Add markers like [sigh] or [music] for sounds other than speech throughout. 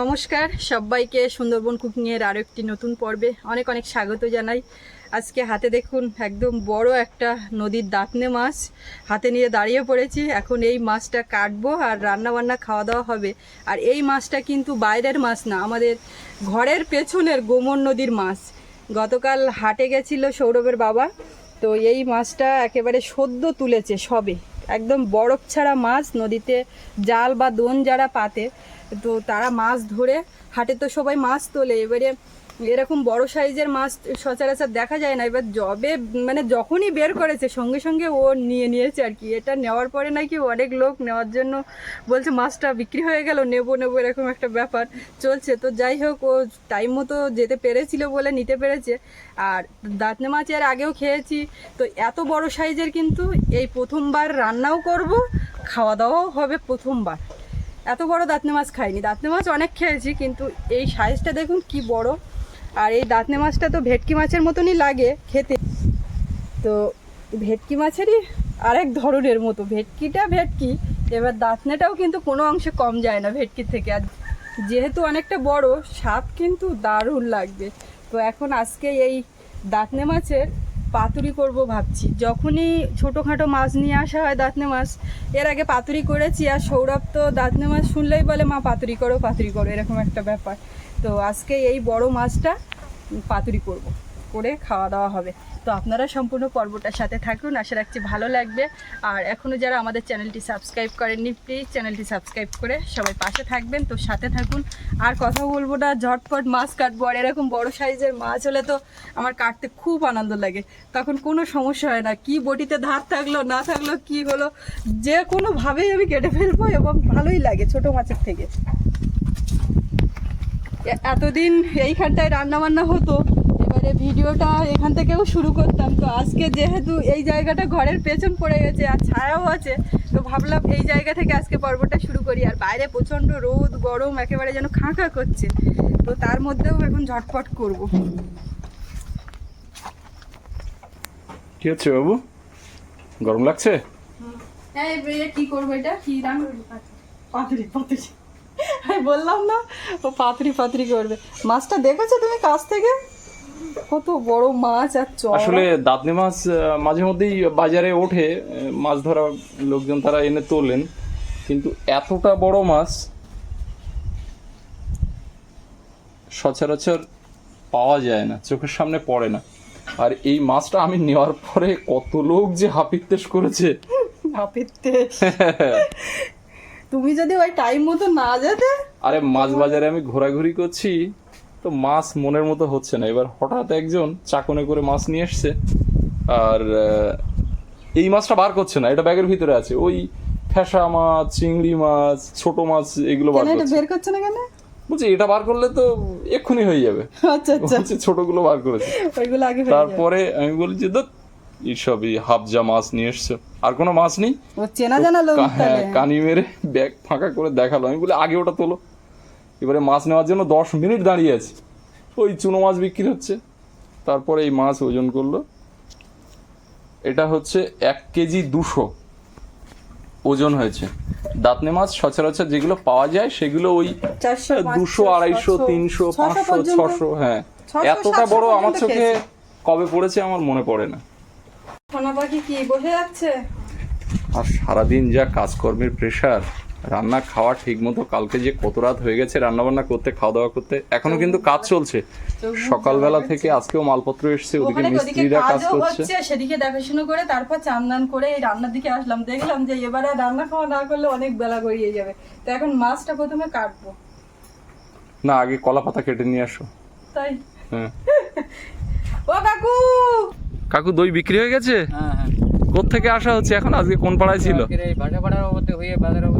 নমস্কার, সবাইকে সুন্দরবন কুকিংয়ের আরও একটি নতুন পর্বে অনেক অনেক স্বাগত জানাই। আজকে হাতে দেখুন একদম বড় একটা নদীর দাঁতনে মাছ। হাতে নিয়ে দাঁড়িয়ে পড়েছি, এখন এই মাছটা কাটবো আর রান্না বান্না খাওয়া দাওয়া হবে। আর এই মাছটা কিন্তু বাইরের মাছ না, আমাদের ঘরের পেছনের গোমর নদীর মাছ। গতকাল হাটে গেছিল সৌরভের বাবা, তো এই মাছটা একেবারে সদ্য তুলেছে সবে। একদম বরফ ছাড়া মাছ, নদীতে জাল বা দোন যারা পাতে তো তারা মাছ ধরে, হাটে তো সবাই মাছ তোলে। এবারে এরকম বড় সাইজের মাছ সচরাচর দেখা যায় না। এবার জবে মানে যখনই বের করেছে, সঙ্গে সঙ্গে ও নিয়ে নিয়েছে আর কি। এটা নেওয়ার পরে নাকি অনেক লোক নেওয়ার জন্য বলছে, মাছটা বিক্রি হয়ে গেল, নেব, নেব, এরকম একটা ব্যাপার চলছে। তো যাই হোক, ও টাইম মতো যেতে পেরেছিল বলে নিতে পেরেছে। আর দাঁতনে মাছ এর আগেও খেয়েছি। তো এত বড় সাইজের কিন্তু এই প্রথমবার রান্নাও করব, খাওয়া দাওয়াও হবে প্রথমবার। এত বড় দাঁতনে মাছ খাইনি। দাঁতনে মাছ অনেক খেয়েছি, কিন্তু এই সাইজটা দেখুন কি বড়। আর এই দাঁতনে মাছটা তো ভেটকি মাছের মতনই লাগে খেতে। তো ভেটকি মাছেরই আরেক ধরনের মতো। ভেটকিটা ভেটকি, এবার দাঁতনেটাও কিন্তু কোনো অংশে কম যায় না ভেটকির থেকে। আর যেহেতু অনেকটা বড়, সাপ কিন্তু দারুণ লাগবে। তো এখন আজকে এই দাঁতনে মাছের পাতুরি করব ভাবছি। যখনই ছোটোখাটো মাছ নিয়ে আসা হয় দাঁতনে মাছ, এর আগে পাতুরি করেছি আর সৌরভ তো দাঁতনে মাছ শুনলেই বলে, মা, পাতুরি করো পাতুরি করো, এরকম একটা ব্যাপার। তো আজকে এই বড় মাছটা পাতুরি করব। করে খাওয়া দাওয়া হবে। তো আপনারা সম্পূর্ণ পর্বটার সাথে থাকুন, আশা রাখছি ভালো লাগবে। আর এখনও যারা আমাদের চ্যানেলটি সাবস্ক্রাইব করেননি, প্লিজ চ্যানেলটি সাবস্ক্রাইব করে সবাই পাশে থাকবেন। তো সাথে থাকুন। আর কথা বলব না, ঝটপট মাছ কাটবো। আর এরকম বড় সাইজের মাছ হলে তো আমার কাটতে খুব আনন্দ লাগে। তখন কোনো সমস্যা হয় না, কি বটিতে ধার থাকল, না থাকল, কি হলো, যে কোনোভাবেই আমি কেটে ফেলব এবং ভালোই লাগে ছোট মাছের থেকে। এতদিন এইখানটায় রান্না বান্না হতো এবারে ভিডিওটা এখান থেকেও শুরু করতাম। তো আজকে যেহেতু এই জায়গাটা ঘরের পেছন পড়ে গেছে আর ছায়াও আছে তো ভাবলাম এই জায়গা থেকে আজকে পর্বটা শুরু করি। আর বাইরে প্রচণ্ড রোদ গরম একেবারে যেন খাঁকা করছে। তো তার মধ্যেও এখন ঝটপট করব। কি হচ্ছে বাবু? গরম লাগছে? হ্যাঁ এবারে কি করব এটা? কি রান্না? পাতুরি পাতুরি। আমি বললাম না ও পাতুরি পাতুরি করবে। মাছটা দেখেছ তুমি কাছ থেকে? কত বড় মাছ আর চড়া। আসলে দাঁতনি মাছ মাঝে মধ্যেই বাজারে ওঠে মাছ ধরা লোকজন তারা এনে তোলেন। কিন্তু এতটা বড় মাছ সচরাচর পাওয়া যায় না চোখের সামনে পড়ে না। আর এই মাছটা আমি নেওয়ার পরে কত লোক যে হাপিত্তেশ করেছে। ভাপিতে তুমি যদি ওই টাইম মতো না যেতে? আরে মাছ বাজারে আমি ঘোরাঘুরি করছি তো মাছ মনের মতো হচ্ছে না। এবার হঠাৎ একজন চাকনে করে মাছ নিয়ে এসছে আর এই মাছটা বার করছে না এটা ব্যাগের ভিতরে আছে। ওই ফ্যাসা মাছ চিংড়ি মাছ ছোট মাছ এগুলো বার করছে। বের করছে না কেন? বলছি এটা বার করলে তো এক্ষুনি হয়ে যাবে। [laughs] আচ্ছা আচ্ছা। ছোটগুলো বার করেছে। ওইগুলো আগে যাবে। তারপরে আমি বলছি তো এইসবই হাফজা মাছ নিয়ে এসছে। আর কোনো মাছ নেই? চেনা জানা লোক হ্যাঁ কানি মেরে ব্যাগ ফাঁকা করে দেখাল। আমি বলি আগে ওটা তোলো। এবারে মাছ নেওয়ার জন্য দশ মিনিট দাঁড়িয়ে আছি। ওই চুনো মাছ বিক্রি হচ্ছে। তারপরে এই মাছ ওজন করল। এটা হচ্ছে এক কেজি দুশো। ওজন হয়েছে। দাঁতনে মাছ সচরাচর যেগুলো পাওয়া যায় সেগুলো ওই দুশো আড়াইশো তিনশো পাঁচশো ছশো হ্যাঁ। এতটা বড় আমার চোখে কবে পড়েছে আমার মনে পড়ে না। পাখি কি বসে যাচ্ছে? আর সারাদিন যা কাজকর্মের প্রেশার রান্না খাওয়া ঠিক মতো কালকে যে কত রাত হয়ে গেছে রান্না বান্না করতে খাওয়া দাওয়া করতে এখনও কিন্তু কাজ চলছে। সকালবেলা থেকে আজকেও মালপত্র এসছে ওদিকে মিস্ত্রিরা কাজ করছে। সেদিকে দেখাশোনা করে তারপর চান্দান করে এই রান্নার দিকে আসলাম। দেখলাম যে এবারে রান্না খাওয়া না করলে অনেক বেলা গড়িয়ে যাবে। তো এখন মাছটা প্রথমে কাটবো। না আগে কলা পাতা কেটে নিয়ে আসো। তাই? হ্যাঁ। ও কাকু! কাকু দই বিক্রি হয়ে গেছে? হ্যাঁ হ্যাঁ। থেকে আসা হচ্ছে? এখন আজকে কোন পাড়ায় ছিল? এই ভাটা পাড়ার অবধি হয়ে বাজার এলাম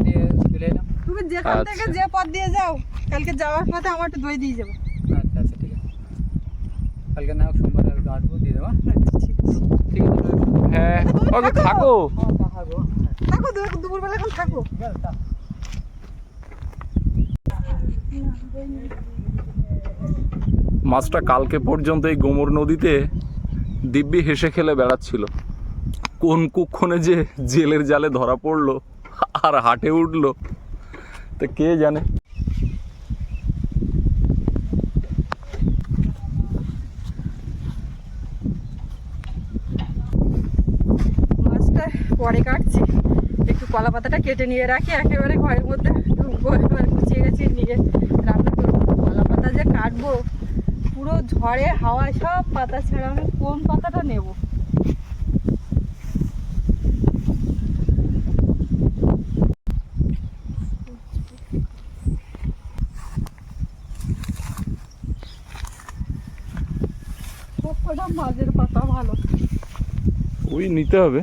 তুমি যেখান আচ্ছা। থেকে যে পথ দিয়ে যাও কালকে যাওয়ার পথে আমার একটু দই দিয়ে যাব। আচ্ছা আচ্ছা ঠিক আছে। কালকে না হোক সোমবার আসব দিয়ে দেবো আচ্ছা ঠিক আছে। ঠিক আছে হ্যাঁ। ওকে থাকো। থাকো? দু- দুপুরবেলা এখন থাকো। মাছটা কালকে পর্যন্ত এই গোমর নদীতে দিব্যি হেসে খেলে বেড়াচ্ছিল। কোন কুক্ষণে যে জেলের জালে ধরা পড়ল আর হাটে উঠল। তো কে জানে? মাছটা পরে কাটছি। একটু কলা পাতাটা কেটে নিয়ে রাখি, একেবারে ঘরের মধ্যে ঢুকবো, একেবারে গুছিয়ে গেছি নিয়ে রান্না করব। কলা পাতা যে কাটবো, পুরো ঝড়ে হাওয়ায় সব পাতা ছাড়া আমি কোন পাতাটা নেব? ওই নিতে হবে।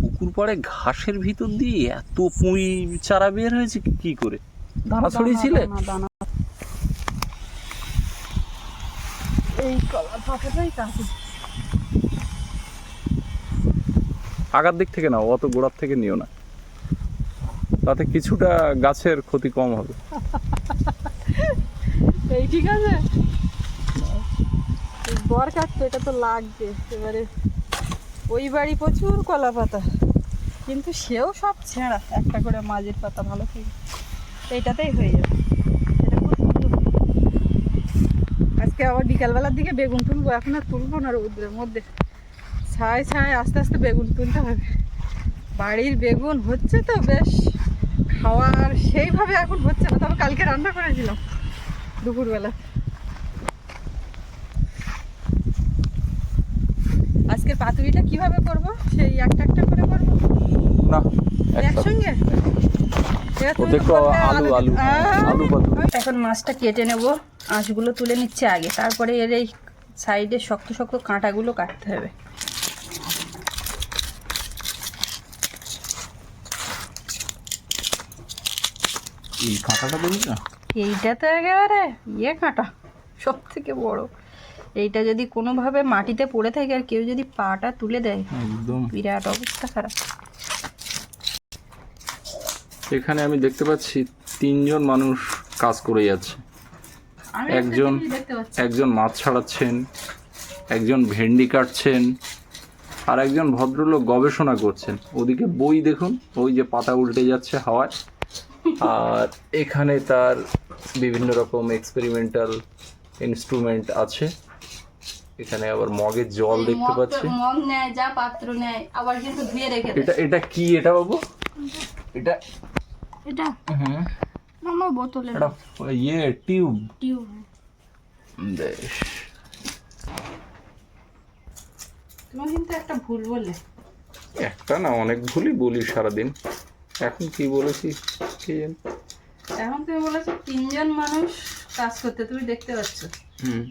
পুকুর পাড়ে ঘাসের ভিতর দিয়ে এত পুঁই চারা বের হয়েছে কি- করে? দানা ছড়িয়েছিলে। এই পাতাটাই আগার দিক থেকে নাও অত গোড়ার থেকে নিও না। তাতে কিছুটা গাছের ক্ষতি কম হবে। এই ঠিক আছে? বর কাটতো এটা তো লাগবে। এবারে ওই বাড়ি প্রচুর কলা পাতা, কিন্তু সেও সব ছেঁড়া, একটা করে মাঝের পাতা ভালো থেকে এইটাতেই হয়ে যাবে। আজকে আবার বিকালবেলার দিকে বেগুন তুলবো, এখন আর তুলবো না রৌদ্রের মধ্যে। ছায় ছায় আস্তে আস্তে বেগুন তুলতে হবে। বাড়ির বেগুন হচ্ছে তো বেশ, খাওয়ার সেইভাবে এখন হচ্ছে না, তবে কালকে রান্না করেছিলাম, দুপুরবেলা। আজকের পাতুরিটা কীভাবে করব? সেই একটা একটা করে করব? না একসঙ্গে? এখন মাছটা কেটে নেব। আঁশগুলো তুলে নিচ্ছে আগে। তারপরে এর এই সাইডে শক্ত শক্ত কাঁটাগুলো কাটতে হবে। এই কাঁটাটা না? এইটা তো একেবারে ইয়ে কাঁটা সব থেকে বড়। এইটা যদি কোনোভাবে মাটিতে পড়ে থাকে আর কেউ যদি পাটা তুলে দেয় একদম। বিরাট অবস্থা খারাপ। এখানে আমি দেখতে পাচ্ছি তিনজন মানুষ কাজ করে যাচ্ছে। একজন একজন মাছ ছাড়াচ্ছেন একজন ভেন্ডি কাটছেন আর একজন ভদ্রলোক গবেষণা করছেন। ওদিকে বই দেখুন ওই যে পাতা উল্টে যাচ্ছে হাওয়ায়। আর এখানে তার বিভিন্ন রকম এক্সপেরিমেন্টাল ইনস্ট্রুমেন্ট আছে। এখানে আবার মগের জল দেখতে পাচ্ছি। মগ নেয় যা পাত্র নেয় আবার কিন্তু ধুয়ে রেখে দেয়। এটা এটা কি এটা বাবু? এটা এটা হ্যাঁ আমার বোতলে এটা ইয়ে টিউব? টিউব। বেশ। তুমি কিন্তু একটা ভুল বললে একটা না অনেক ভুলই বলি সারাদিন। এখন কি বলেছি কি জানি? এখন তুমি বলেছ তিনজন মানুষ কাজ করতে তুমি দেখতে পাচ্ছ। হুম।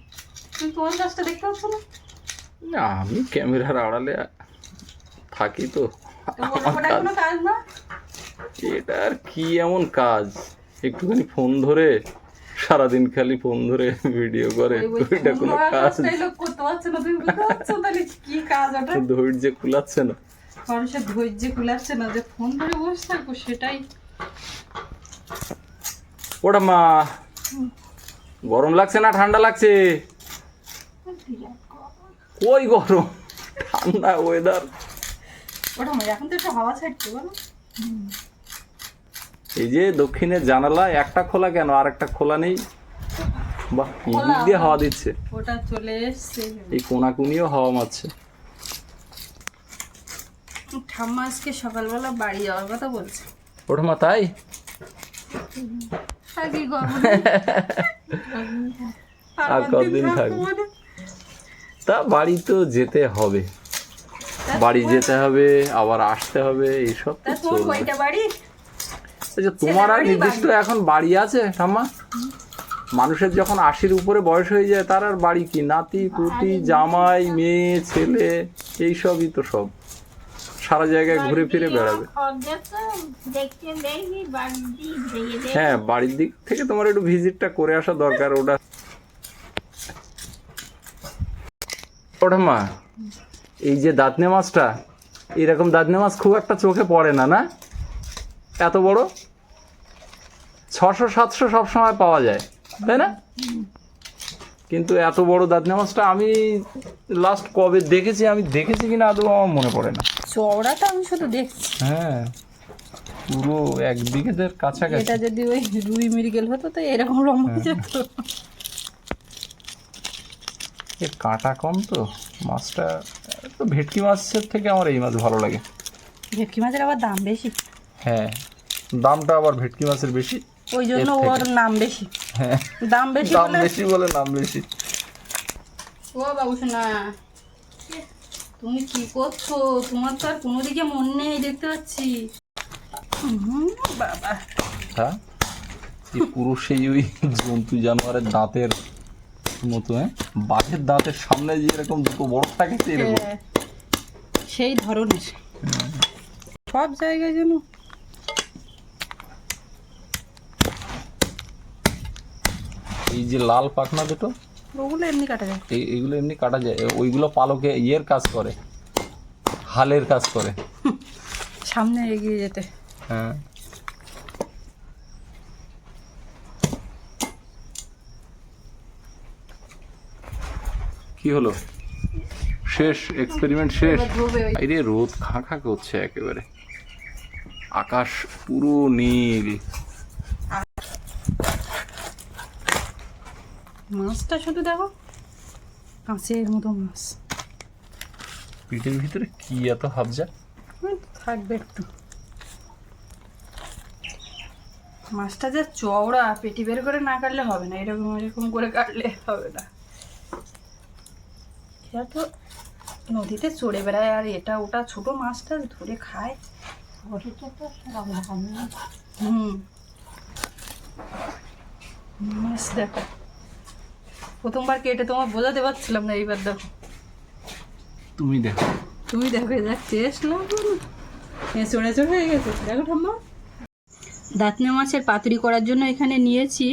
তুমি তোমার কাজটা দেখতে পাচ্ছ না? না আমি ক্যামেরার আড়ালে থাকি তো। কোনো কাজ না? এটা আর কি এমন কাজ? একটুখানি ফোন ধরে সারাদিন খালি ফোন ধরে ভিডিও করে। ওই কোনো কাজ ধৈর্য কুলাচ্ছে না। মানুষের ধৈর্য কুলাচ্ছে না যে ফোন ধরে বসে সেটাই। ওটা মা গরম লাগছে না? ঠান্ডা লাগছে? ওই গরম? ঠান্ডা ওয়েদার ওটা এখন তো একটু হাওয়া ছাড়ছে বলো। এই যে দক্ষিণের জানালা একটা খোলা কেন? আর একটা খোলা নেই। বাহ দিক দিয়ে হাওয়া দিচ্ছে। ওটা চলে এসছে। এই কোনাকুনিও হাওয়া মারছে। ঠাম্মা আজকে সকালবেলা বাড়ি যাওয়ার কথা বলছে। ওটা মা তাই আর কতদিন [laughs] থাকবে? তা বাড়ি তো যেতে হবে। বাড়ি যেতে হবে আবার আসতে হবে এইসব আচ্ছা তোমার আর নির্দিষ্ট এখন বাড়ি আছে ঠাম্মা? মানুষের যখন আশির উপরে বয়স হয়ে যায় তার আর বাড়ি কি? নাতি পুতি জামাই মেয়ে ছেলে এই সবই তো সব। সারা জায়গায় ঘুরে ফিরে বেড়াবে। হ্যাঁ বাড়ির দিক থেকে তোমার একটু ভিজিটটা করে আসা দরকার ওটা ওটা মা। এই যে দাঁতনে মাছটা এরকম দাঁতনে মাছ খুব একটা চোখে পড়ে না না? এত বড়? ছশো সাতশো সবসময় পাওয়া যায় তাই না? কিন্তু এত বড় দাঁতনে মাছটা আমি লাস্ট কবে দেখেছি আমি দেখেছি কিনা আদৌ আমার মনে পড়ে না। চওড়াটা আমি শুধু দেখছি। হ্যাঁ পুরো এক বিঘেদের কাছাকাছি। এটা যদি ওই রুই মৃগেল হতো তো এরকম লম্বা যেত এর কাঁটা কম তো? মাছটা তো ভেটকি মাছের থেকে আমার এই মাছ ভালো লাগে। ভেটকি মাছের আবার দাম বেশি? হ্যাঁ দামটা আবার ভেটকি মাছের বেশি। ওই জন্য। ওর নাম বেশি। হ্যাঁ দাম বেশি দাম বেশি বলে নাম বেশি। ও বাবু সোনা তুমি কি করছ? তোমার তো আর কোনো দিকে মন নেই দেখতে পাচ্ছি। হুম, বাবা। হ্যাঁ এই পুরো সেই ওই জন্তু জানোয়ারের দাঁতের মতো হ্যাঁ? বাঘের দাঁতের সামনে যে এরকম দুটো বড় থাকে হ্যাঁ, সেই ধরনের। সব জায়গায় যেন এই যে লাল পাখনা দুটো ওগুলো এমনি কাটা যায়। এই এইগুলো এমনি কাটা যায়। ওইগুলো পালকে ইয়ের কাজ করে হালের কাজ করে। সামনে এগিয়ে যেতে। হ্যাঁ। কি হলো? শেষ এক্সপেরিমেন্ট শেষ। এবার ধোবে ওই এই রে রোদ খা খা করছে একেবারে। আকাশ পুরো নীল। মাছটা শুধু দেখো? কাঁচের মতো মাছ। পিঠের ভিতরে কি এত হাবজা? থাকবে একটু। মাছটা যে চওড়া পেটি বের করে না কাটলে হবে না এরকম এরকম করে কাটলে হবে না। এরা তো নদীতে চড়ে বেড়ায় আর এটা ওটা ছোট মাছটা ধরে খায়। হুম। মাছ দেখো। প্রথমবার কেটে তোমার বোঝাতে পারছিলাম না এইবার দেখো। তুমি দেখো। তুমি দেখো যা টেস্ট না চড়ে চড়ে হয়ে গেছে। দেখো ঠাম্মা। দাঁতনে মাছের পাতুরি করার জন্য এখানে নিয়েছি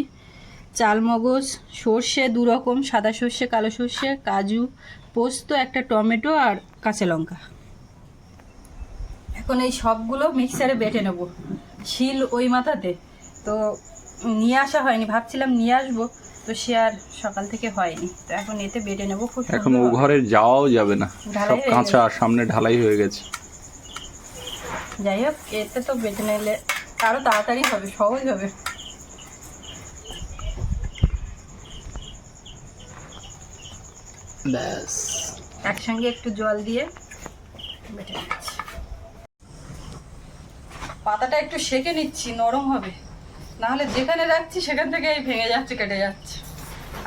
চাল মগজ সর্ষে দু রকম সাদা সর্ষে কালো সর্ষে কাজু পোস্ত একটা টমেটো আর কাঁচা লঙ্কা। এখন এই সবগুলো মিক্সারে বেটে নেব। শিল ওই মাথাতে। তো নিয়ে আসা হয়নি ভাবছিলাম নিয়ে আসব। তো সে আর সকাল থেকে হয়নি। তো এখন এতে বেটে নেব খুব এখন ও ঘরে যাওয়াও যাবে না। সব কাঁচা সামনে ঢালাই হয়ে গেছে। যাই হোক এতে তো বেটে নিলে আরও তাড়াতাড়ি হবে সহজ হবে। ব্যাস। একসঙ্গে একটু জল দিয়ে বেটে নিচ্ছি। পাতাটা একটু সেকে নিচ্ছি, নরম হবে। নাহলে যেখানে রাখছি সেখান থেকে ভেঙে যাচ্ছে, কেটে যাচ্ছে।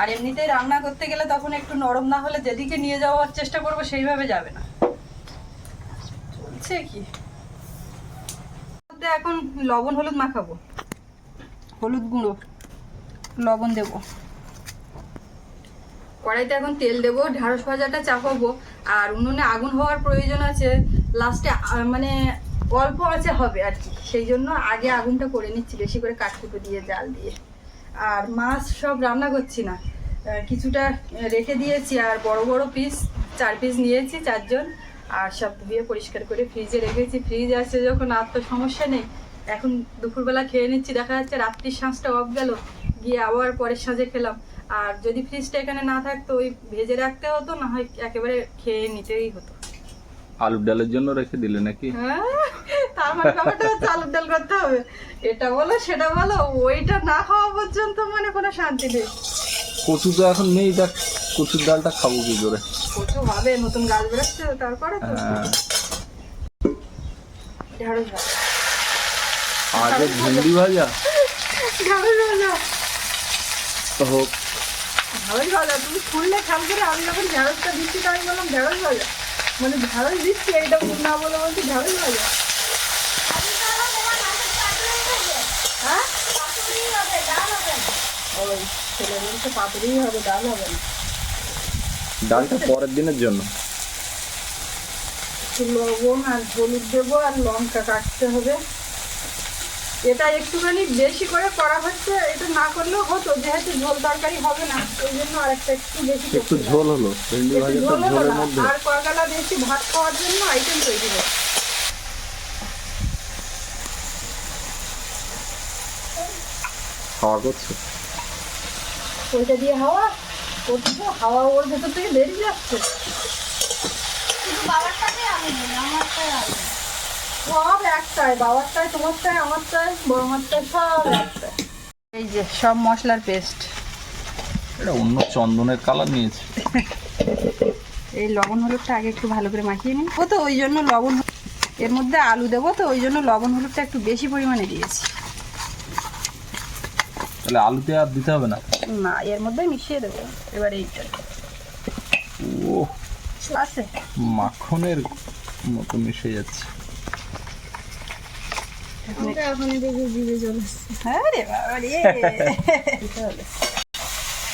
আর এমনিতেই রান্না করতে গেলে তখন একটু নরম না হলে যেদিকে নিয়ে যাওয়ার চেষ্টা করব সেইভাবে যাবে না। চলছে কি? এখন লবণ, হলুদ মাখাবো। হলুদ গুঁড়ো, লবণ দেবো। কড়াইতে এখন তেল দেবো ঢ্যাঁড়স ভাজাটা চাপাবো, আর উনুনে আগুন হওয়ার প্রয়োজন আছে। লাস্টে মানে অল্প আছে হবে আর কি। সেই জন্য আগে আগুনটা করে নিচ্ছি, বেশি করে কাঠকুটো দিয়ে, জাল দিয়ে। আর মাছ সব রান্না করছি না। কিছুটা রেখে দিয়েছি, আর বড় বড় পিস চার পিস নিয়েছি চারজন। আর সব ধুয়ে পরিষ্কার করে ফ্রিজে রেখেছি। ফ্রিজ আছে যখন, আর তো সমস্যা নেই। এখন দুপুরবেলা খেয়ে নিচ্ছি, দেখা যাচ্ছে রাত্রির সাঁজটা অফ গেল। গিয়ে আবার পরের সাঁজে খেলাম। আর যদি ফ্রিজটা এখানে না থাকতো ওই ভেজে রাখতে হতো না হয় একেবারে খেয়ে নিতেই হতো। আলুর ডালের জন্য রেখে দিলে নাকি? হ্যাঁ, তার মানে ব্যাপারটা হচ্ছে আলুর ডাল করতে হবে। এটা বলো সেটা বলো ওইটা না খাওয়া পর্যন্ত মানে কোনো শান্তি নেই। কচু তো এখন নেই দেখ কচুর ডালটা খাব কি করে? কচু হবে নতুন গাছ বেরোচ্ছে তারপরে তো। হ্যাঁ, ঢেঁড়স ভাজা। আগে ভেন্ডি ভাজা? ঢেঁড়স ভাজা। হোক। ঢেঁড়স ভাজা তুমি শুনলে খেয়াল করে আমি যখন ঢেঁড়সটা দিচ্ছি তো আমি বললাম ঢেঁড়স ভাজা। মানে ঢেঁড়স দিচ্ছি না বলে বলছি ঢেঁড়স ভাজা। হ্যাঁ? ওই ছেলে বলছে পাতুরিই হবে ডাল হবে না। ডালটা পরের দিনের জন্য। লবণ আর হলুদ দেবো আর লঙ্কা কাটতে হবে। এটা একটুখানি বেশি করে করা হচ্ছে এটা না করলেও হতো যেহেতু ঝোল তরকারি হবে না ওই জন্য আরেকটা একটু বেশি একটু ঝোল হলো একটু ঝোল হলো না, আর কয়বেলা বেশি ভাত খাওয়ার জন্য আইটেম তৈরি হবে খাওয়া করছ? ওইটা দিয়ে হাওয়া করছ হাওয়া ওর ভেতর থেকে বেরিয়ে যাচ্ছে শুধু বাবারটাকে আমি দিই আমারটাই আলাদা সব একটাই বাবারটাই তোমারটাই আমারটাই বড় মারটাই সব একটাই। এই যে সব মশলার পেস্ট এটা অন্য চন্দনের কালার নিয়েছে। এই লবণ হলুদটা আগে একটু ভালো করে মাখিয়ে নিই। ও তো ওই জন্য লবণ এর মধ্যে আলু দেবো তো ওই জন্য লবণ হলুদটা একটু বেশি পরিমাণে দিয়েছি। তাহলে আলুতে আর দিতে হবে না? না এর মধ্যে মিশিয়ে দেবো। এবার এইটা। ও আছে। মাখনের মতো মিশে যাচ্ছে আমাকে এখন দেখে জিভে জল আসছে হ্যাঁ রে বাবা রে তাহলে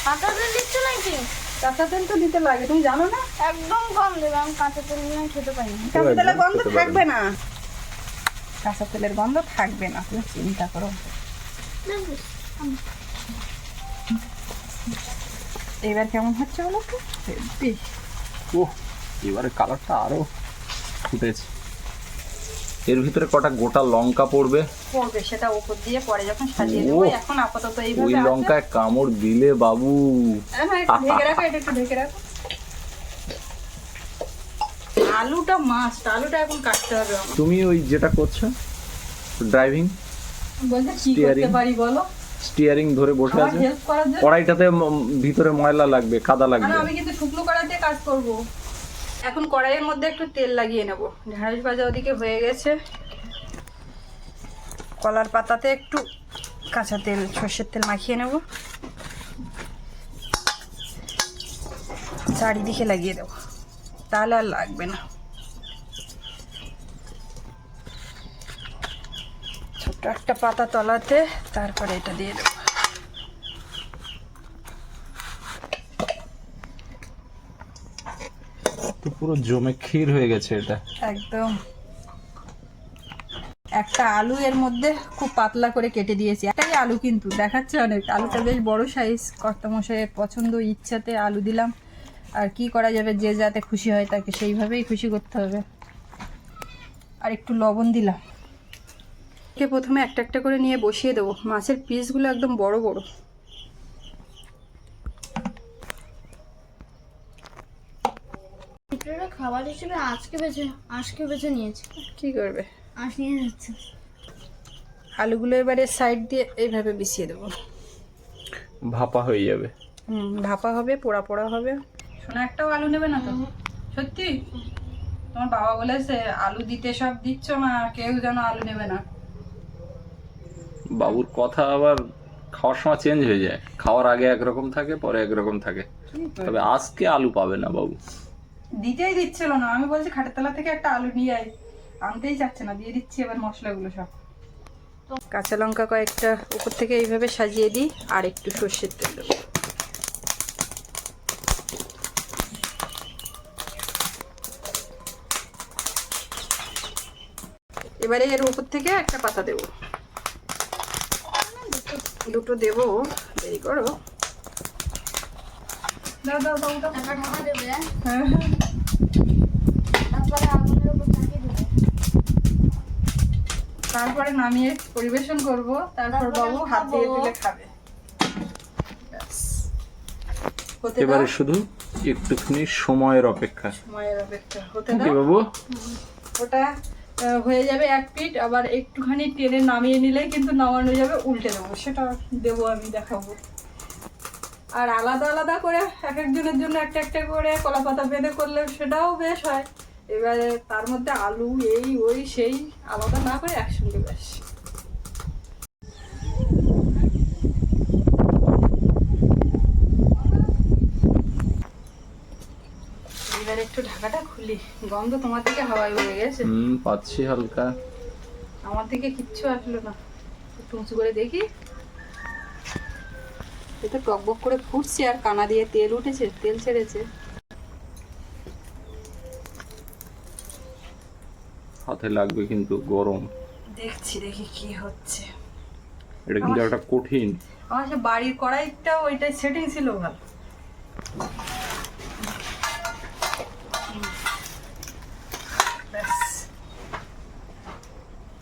কাঁচা তেল নাকি কাঁচা তেল তো দিতে লাগে তুমি জানো না একদম কম দেবে আমি কাঁচা তেল নিয়ে খেতে পারি কাঁচা তেলের গন্ধ থাকবে না কাঁচা তেলের গন্ধ থাকবে না তুমি চিন্তা করো এবার কেমন হচ্ছে বলো তো এবারে কালারটা আরও ফুটেছে। এর ভিতরে কটা গোটা লঙ্কা পড়বে? পড়বে সেটা উপর দিয়ে পরে যখন সাজিয়ে দেবো এখন আপাতত এইভাবে আছে। লঙ্কায় কামড় দিলে বাবু। হ্যাঁ, হ্যাঁ, ঢেকে রাখো এটা একটু ঢেকে রাখো। আলুটা মাস্ট আলুটা এখন কাটতে হবে তুমি ওই যেটা করছ ড্রাইভিং বলতে কি করতে পারি বলো? স্টিয়ারিং ধরে বসে আছে? কড়াইটাতে ভিতরে ময়লা লাগবে কাদা লাগবে। আমি কিন্তু শুকনো কড়াইতে কাজ করব। এখন কড়াইয়ের মধ্যে একটু তেল লাগিয়ে নেব। ঢেঁড়স ভাজা ওদিকে হয়ে গেছে। কলার পাতাতে একটু কাঁচা তেল, সর্ষের তেল মাখিয়ে নেব। চারিদিকে লাগিয়ে দেবো। তাহলে আর লাগবে না। ছোট্ট একটা পাতা তলাতে, তারপরে এটা দিয়ে দেবো। তো পুরো জমে ক্ষীর হয়ে গেছে এটা। একদম। একটা আলু এর মধ্যে খুব পাতলা করে কেটে দিয়েছি। একটাই আলু কিন্তু, দেখাচ্ছে অনেক। আলুটা বেশ বড় সাইজ কর্তামশাইয়ের পছন্দ ইচ্ছাতে আলু দিলাম। আর কি করা যাবে, যে যাতে খুশি হয় তাকে সেইভাবেই খুশি করতে হবে। আর একটু লবণ দিলাম। প্রথমে একটা একটা করে নিয়ে বসিয়ে দেবো। মাছের পিসগুলো একদম বড় বড়। পিঁপড়েরা খাবার হিসেবে আজকে বেছে আজকে বেছে নিয়েছে। কি করবে? আজ নিয়ে যাচ্ছে। আলুগুলো এবারে সাইড দিয়ে এইভাবে বিছিয়ে দেবো। ভাপা হয়ে যাবে। হুম ভাপা হবে পোড়া পোড়া হবে। শোনা একটাও আলু নেবে না তো? সত্যি? তোমার বাবা বলেছে আলু দিতে সব দিচ্ছ না কেউ যেন আলু নেবে না। বাবুর কথা আবার খাওয়ার সময় চেঞ্জ হয়ে যায়। খাওয়ার আগে একরকম থাকে পরে একরকম থাকে। তবে আজকে আলু পাবে না বাবু। দিতেই দিচ্ছিল না। আমি বলছি, খাটের তলা থেকে একটা আলু নিয়ে আয়। আনতেই চাচ্ছে না, দিয়ে দিচ্ছি এবার মশলাগুলো সব। কাঁচা লঙ্কা কয়েকটা উপর থেকে এইভাবে সাজিয়ে দিই, আর একটু সর্ষের তেল এবারে এর উপর থেকে একটা পাতা দেবো। দুটো দেবো, দেরি করো। দাও দাও দাও দাও। ঢাকা ঢাকা দেবে হ্যাঁ? তারপরে আগুনের উপর চাপিয়ে দেবে। তারপরে নামিয়ে পরিবেশন করব। তারপর বাবু হাত দিয়ে খাব। তুলে খাবে। এবারে শুধু একটুখানি সময়ের অপেক্ষা। সময়ের অপেক্ষা। হতে দাও। বাবু? ওটা হয়ে যাবে এক পিঠ। আবার একটুখানি টেনে নামিয়ে নিলে কিন্তু নামানো যাবে। উল্টে দেবো। সেটা দেবো আমি দেখাবো। আর আলাদা আলাদা করে এক একজনের জন্য একটা একটা করে কলা পাতা বেঁধে করলে সেটাও বেশ হয়। এবারে তার মধ্যে আলু এই ওই সেই আলাদা না করে একসঙ্গে বেশ। এবার একটু ঢাকাটা খুলি। গন্ধ তোমার থেকে হাওয়ায় উড়ে গেছে। হুম পাচ্ছি হালকা। আমার থেকে কিচ্ছু আসলো না। একটু উঁচু করে দেখি। এটা টকবক করে ফুটছে আর কানা দিয়ে তেল উঠেছে তেল ছেড়েছে। হাতে লাগবে কিন্তু গরম। দেখছি দেখি কি হচ্ছে। এটা কিন্তু একটা কঠিন। আমার সে বাড়ির কড়াইটা ওইটাই সেটিং ছিল ভালো। ব্যাস।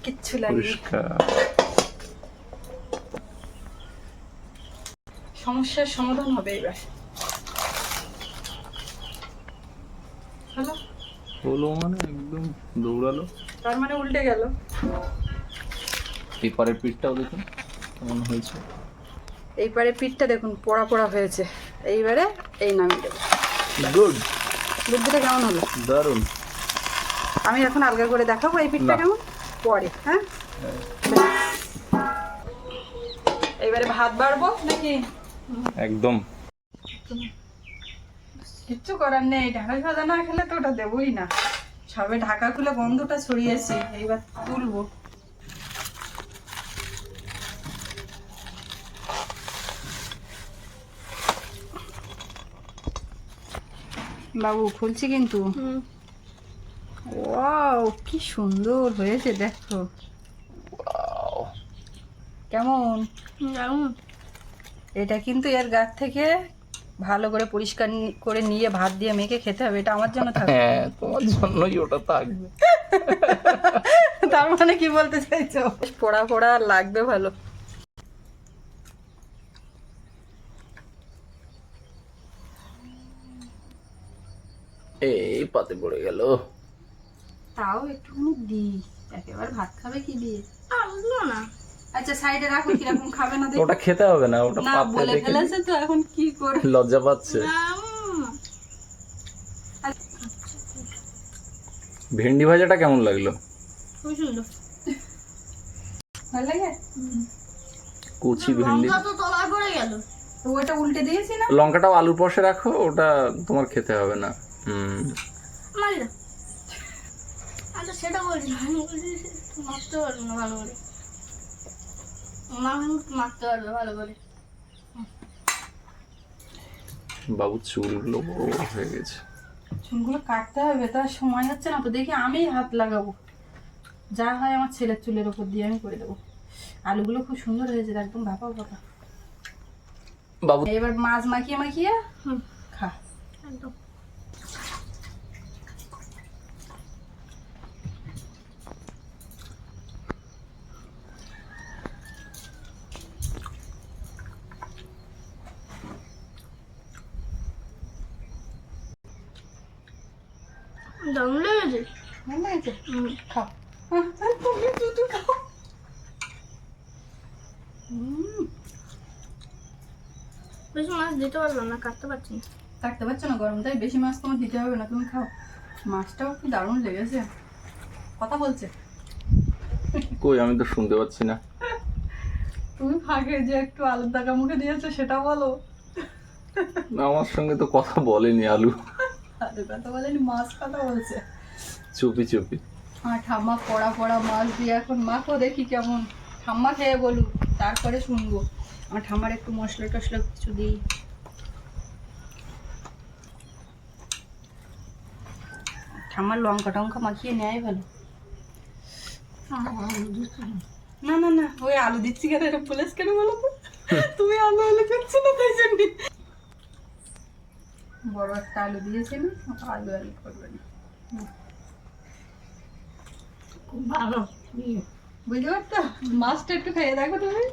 কিচ্ছু লাগে সমস্যার সমাধান হবে এবার। হলো? হলো মানে একদম দৌড়ালো। তার মানে উল্টে গেল। পেপারের পিঠটাও দেখুন কেমন হয়েছে। এইবারে পিঠটা দেখুন পোড়া পোড়া হয়েছে। এইবারে এই নামিয়ে দেবো। গুড। বুদ্ধিটা কেমন হলো? দারুণ। আমি এখন আলগা করে দেখাবো এই পিঠটা কেমন? পরে হ্যাঁ? এবারে ভাত বাড়বো নাকি একদম। কিচ্ছু করার নেই ঢাকা সাদা না খেলে তো ওটা দেবোই না। সবে ঢাকা খুলে গন্ধটা ছড়িয়েছে এইবার তুলবো। বাবু খুলছি কিন্তু। ওয়াও কি সুন্দর হয়েছে দেখো। কেমন? এটা কিন্তু এর গাছ থেকে ভালো করে পরিষ্কার করে নিয়ে ভাত দিয়ে মেখে খেতে হবে এটা আমার জন্য থাকবে। হ্যাঁ তোমার জন্যই ওটা থাকবে। [laughs] তার মানে কি বলতে চাইছো? পোড়া পোড়া লাগবে ভালো। এই পাতে পড়ে গেল। তাও একটুখানি দিই একেবারে ভাত খাবে কি দিয়ে? আসলো না। আচ্ছা সাইডে রাখো কীরকম খাবে না ওটা খেতে হবে না ওটা না বলে ফেলেছে তো এখন কি করে? লজ্জা পাচ্ছে। ভেন্ডি ভাজাটা কেমন লাগল? ভালো লাগে? কুচি ভেন্ডি। তো তলায় পড়ে গেল। ওটা উল্টে দিয়েছি না? লঙ্কাটাও আলুর পাশে রাখো ওটা তোমার খেতে হবে না। হুম। আচ্ছা সেটা বলছি ভালো করে। মানুষ মারতে পারবে ভালো করে। বাবু চুলগুলো বড় হয়ে গেছে। চুলগুলো কাটতে হবে তার সময় হচ্ছে না তো। দেখি আমি হাত লাগাবো। যা হয় আমার ছেলের চুলের ওপর দিয়ে আমি করে দেবো। আলুগুলো খুব সুন্দর হয়েছে একদম ভাপা ভাপা। বাবু এবার মাছ মাখিয়ে মাখিয়ে হুম। খা। একদম। দারুণ লেগেছে ভালো লাগছে খাও। তুমি দুটো খাও হুম, বেশি মাছ দিতে পারলাম না কাটতে পারছি না। কাটতে পারছ না গরম তাই বেশি মাছ তোমার দিতে হবে না তুমি খাও। মাছটাও কি দারুণ লেগেছে। কথা বলছে। কই আমি তো শুনতে পাচ্ছি না। তুমি ফাঁকে যে একটু আলুর দাকা মুখে দিয়েছ সেটা বলো। আমার সঙ্গে তো কথা বলেনি আলু। আলু কথা বলেনি মাছ কথা বলছে চুপি চুপি। আর ঠাম্মা পড়া পড়া মাছ দিয়ে এখন মাখো দেখি কেমন। ঠাম্মা খেয়ে বলুক তারপরে শুনব। আমার ঠাম্মার একটু মশলা টশলা কিছু দিই। ঠাম্মার লঙ্কা টঙ্কা মাখিয়ে নেয় ভালো। না না না ওই আলু দিচ্ছি কেন? এটা পুলিশ কেন বলো তো? [laughs] তুমি আলু আলু না তাই জন্য। বড় একটা আলু দিয়েছি না আলু আলু করবে না। খুব ভালো। বুঝতে পারতো মাছটা একটু খাইয়ে দেখো তুমি।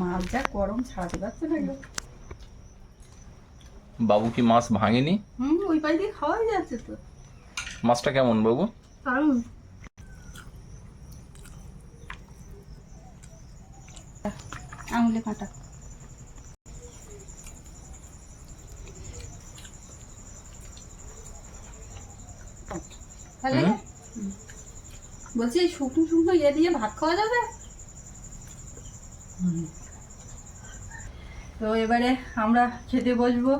মাছ যা গরম ছাড়াতে পারছে না। বাবু কি মাছ ভাঙেনি? হুম ওই পাশ দিয়ে খাওয়াই যাচ্ছে তো। মাছটা কেমন বাবু? দারুণ আঙুলে কাঁটা। ভালো লাগে? বলছি এই শুকনো শুকনো ইয়ে দিয়ে ভাত খাওয়া যাবে? তো এবারে আমরা খেতে বসবো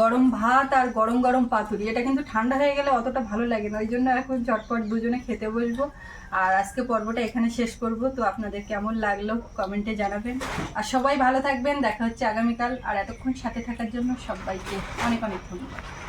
গরম ভাত আর গরম গরম পাতুরি। এটা কিন্তু ঠান্ডা হয়ে গেলে অতটা ভালো লাগে না ওই জন্য এখন চটপট দুজনে খেতে বসবো। আর আজকে পর্বটা এখানে শেষ করব। তো আপনাদের কেমন লাগল কমেন্টে জানাবেন। আর সবাই ভালো থাকবেন দেখা হচ্ছে আগামীকাল। আর এতক্ষণ সাথে থাকার জন্য সবাইকে অনেক অনেক ধন্যবাদ।